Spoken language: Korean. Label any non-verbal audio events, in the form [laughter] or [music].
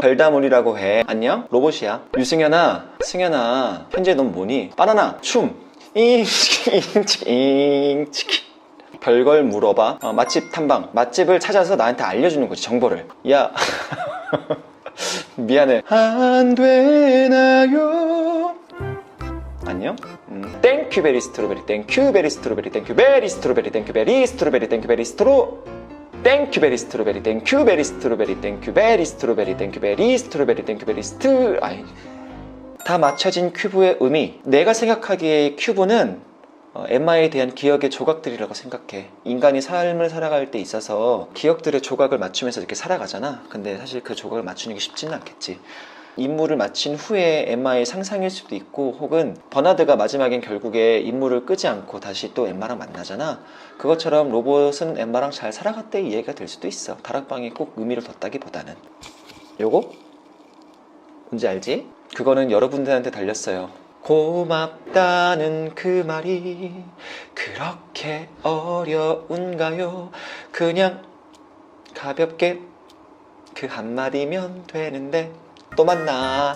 별다물이라고 해. 안녕? 로봇이야. 유승현아 승현아 현재 넌 뭐니? 바나나 춤. 잉치잉치잉치키 별걸 물어봐. 어, 맛집 탐방. 맛집을 찾아서 나한테 알려주는 거지 정보를. 야. [laughs] 미안해. 안 되나요? 안녕? 음, 땡큐 베리 스트로베리 땡큐 베리 스트로베리 땡큐 베리 스트로베리 땡큐 베리 스트로베리 땡큐 베리 스트로 땡큐 베리 스트로베리 땡큐 베리 스트로베리 땡큐 베리 스트로베리 땡큐 베리 스트로베리 땡큐 베리 스트 아이. 다 맞춰진 큐브의 의미. 내가 생각하기에 큐브는 어, 엠마에 대한 기억의 조각들이라고 생각해. 인간이 삶을 살아갈 때 있어서 기억들의 조각을 맞추면서 이렇게 살아가잖아. 근데 사실 그 조각을 맞추는 게 쉽지는 않겠지 임무를 마친 후에 엠마의 상상일 수도 있고 혹은 버나드가 마지막엔 결국에 임무를 끄지 않고 다시 또 엠마랑 만나잖아 그것처럼 로봇은 엠마랑 잘 살아갔대 이해가 될 수도 있어 다락방에 꼭 의미를 뒀다기보다는 요거? 뭔지 알지? 그거는 여러분들한테 달렸어요 고맙다는 그 말이 그렇게 어려운가요? 그냥 가볍게 그 한마디면 되는데 또 만나